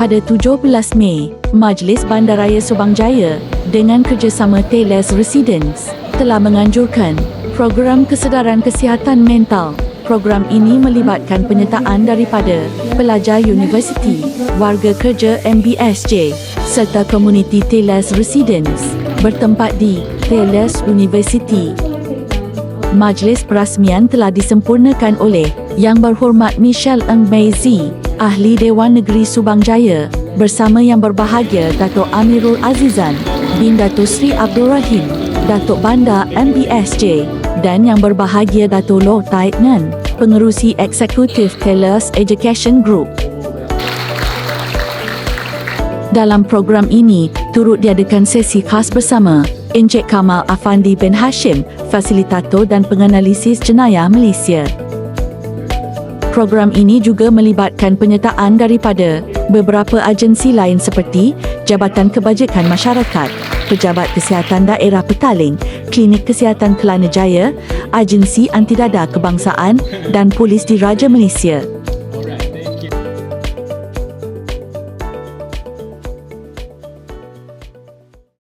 Pada 17 Mei, Majlis Bandaraya Subang Jaya dengan kerjasama Teles Residence telah menganjurkan program kesedaran kesihatan mental. Program ini melibatkan penyertaan daripada pelajar universiti, warga kerja MBSJ serta komuniti Teles Residence bertempat di Teles University. Majlis perasmian telah disempurnakan oleh Yang Berhormat Michelle Eng Mei Z, Ahli Dewan Negeri Subang Jaya bersama Yang Berbahagia Datuk Amirul Azizan bin Datuk Sri Abdul Rahim, Datuk Bandar MBSJ dan Yang Berbahagia Datuk Loh Taib Ngan, Pengerusi Eksekutif Teles Education Group. Dalam program ini, turut diadakan sesi khas bersama Encik Kamal Afandi bin Hashim, Fasilitator dan Penganalisis Jenayah Malaysia. Program ini juga melibatkan penyertaan daripada beberapa agensi lain seperti Jabatan Kebajikan Masyarakat, Pejabat Kesihatan Daerah Petaling, Klinik Kesihatan Kelana Jaya, Agensi Antidada Kebangsaan dan Polis Diraja Malaysia.